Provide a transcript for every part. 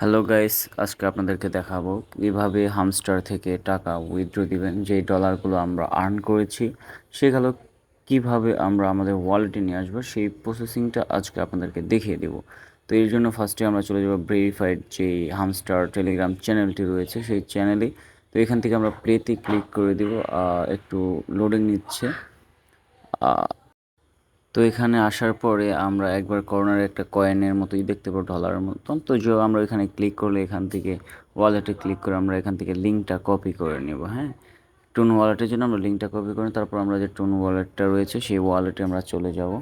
Hello guys আজকে আপনাদেরকে দেখাবো কীভাবে হামস্টার থেকে টাকা উইথড্র দিবেন, যেই ডলারগুলো আমরা আর্ন করেছি, সেগুলো কীভাবে আমরা আমাদের ওয়ালেটে নিয়ে আসব, সেই প্রসেসিংটা আজকে আপনাদেরকে দেখিয়ে দেব। তো এর জন্য ফার্স্টে আমরা চলে যাব ভেরিফাইড যে হামস্টার টেলিগ্রাম চ্যানেলটি রয়েছে, সেই চ্যানেলে তো এখান থেকে আমরা প্লেতে ক্লিক করে দেব একটু লোডিং নিচ্ছে। তো এখানে আসার পরে আমরা একবার কর্নারে একটা কয়েনের মতোই দেখতে পাবো ডলারের মতন। তো যে আমরা এখানে ক্লিক করলে এখান থেকে ওয়ালেটে ক্লিক করে আমরা এখান থেকে লিঙ্কটা কপি করে নেব হ্যাঁ? টুন ওয়ালেটের জন্য আমরা লিঙ্কটা কপি করি তারপর আমরা যে টুন ওয়ালেটটা রয়েছে সেই ওয়ালেটে আমরা চলে যাব।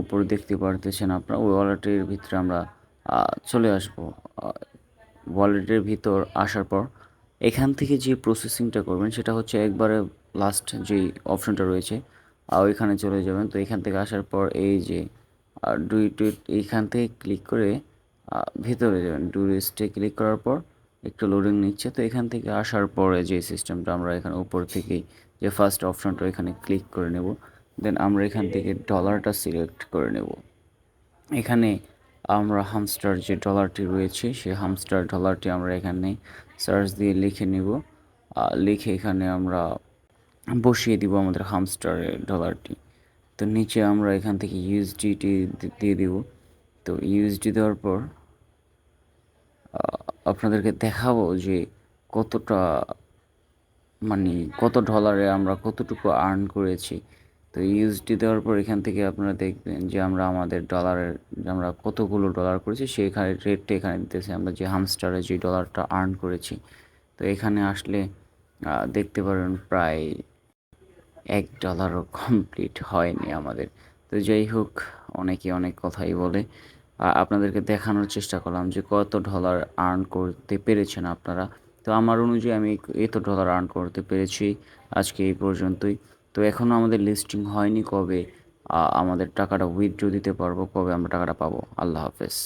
উপরে দেখতে পারতেছেন আপনারা, ওই ওয়ালেটের ভিতরে আমরা চলে আসব। ওয়ালেটের ভিতর আসার পর এখান থেকে যে প্রসেসিংটা করবেন সেটা হচ্ছে একবারে লাস্ট যেই অপশনটা রয়েছে ওইখানে চলে যাবেন। তো এখান থেকে আসার পর এই যে ডুই টুইট এইখান থেকে ক্লিক করে ভিতরে যাবেন। টুরিস্টে ক্লিক করার পর একটু লোডিং নিচ্ছে। তো এখান থেকে আসার পরে যে সিস্টেমটা আমরা এখানে উপর থেকেই, যে ফার্স্ট অপশনটা এখানে ক্লিক করে নেব। দেন আমরা এখান থেকে ডলারটা সিলেক্ট করে নেব। এখানে আমরা হামস্টার যে ডলারটি রয়েছে, সেই হামস্টার ডলারটি আমরা এখানে সার্চ দিয়ে লিখে নেব। লিখে এখানে আমরা বসিয়ে দিব আমাদের হামস্টারের ডলারটি তো নিচে আমরা এখান থেকে ইউএসডিটি দিয়ে দিব। তো ইউএসডি দেওয়ার পর আপনাদেরকে দেখাবো যে কতটা মানে কত ডলারে আমরা কতটুকু আর্ন করেছি। তো ইউএসডি দেওয়ার পর এখান থেকে আপনারা দেখবেন যে আমরা আমাদের ডলারের আমরা কতগুলো ডলার করেছি সেখানে রেটটা এখানে দিতেছে আমরা যে হামস্টারে যে ডলারটা আর্ন করেছি। তো এখানে আসলে দেখতে পারেন প্রায় এক ডলারও কমপ্লিট হয়নি আমাদের। তো যাই হোক, অনেকে অনেক কথাই বলে। আপনাদেরকে দেখানোর চেষ্টা করলাম যে কত ডলার আর্ন করতে পেরেছেন আপনারা। তো আমার অনুযায়ী আমি এত ডলার আর্ন করতে পেরেছি আজকে এই পর্যন্তই। তো এখনও আমাদের লিস্টিং হয়নি কবে আমাদের টাকাটা উইথড্র দিতে পারব কবে আমরা টাকাটা পাবো। আল্লাহ হাফেজ।